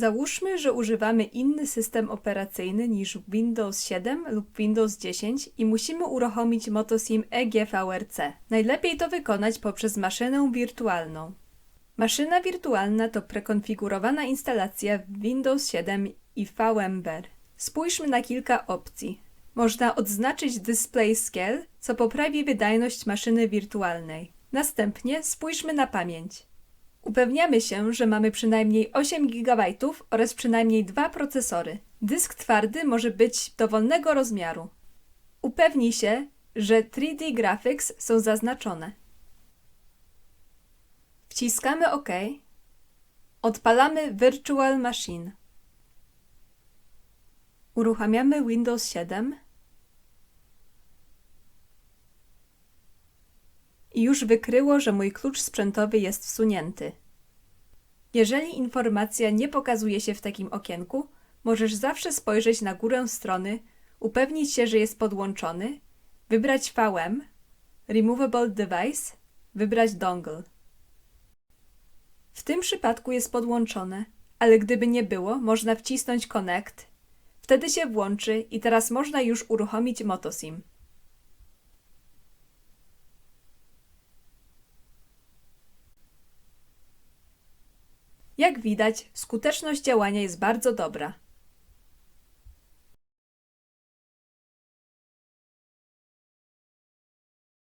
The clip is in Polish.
Załóżmy, że używamy inny system operacyjny niż Windows 7 lub Windows 10 i musimy uruchomić Motosim EGVRC. Najlepiej to wykonać poprzez maszynę wirtualną. Maszyna wirtualna to prekonfigurowana instalacja w Windows 7 i VMware. Spójrzmy na kilka opcji. Można odznaczyć Display Scale, co poprawi wydajność maszyny wirtualnej. Następnie spójrzmy na pamięć. Upewniamy się, że mamy przynajmniej 8 GB oraz przynajmniej dwa procesory. Dysk twardy może być dowolnego rozmiaru. Upewnij się, że 3D Graphics są zaznaczone. Wciskamy OK. Odpalamy Virtual Machine. Uruchamiamy Windows 7. i już wykryło, że mój klucz sprzętowy jest wsunięty. Jeżeli informacja nie pokazuje się w takim okienku, możesz zawsze spojrzeć na górę strony, upewnić się, że jest podłączony, wybrać VM, Removable Device, wybrać dongle. W tym przypadku jest podłączone, ale gdyby nie było, można wcisnąć Connect, wtedy się włączy i teraz można już uruchomić Motosim. Jak widać, skuteczność działania jest bardzo dobra.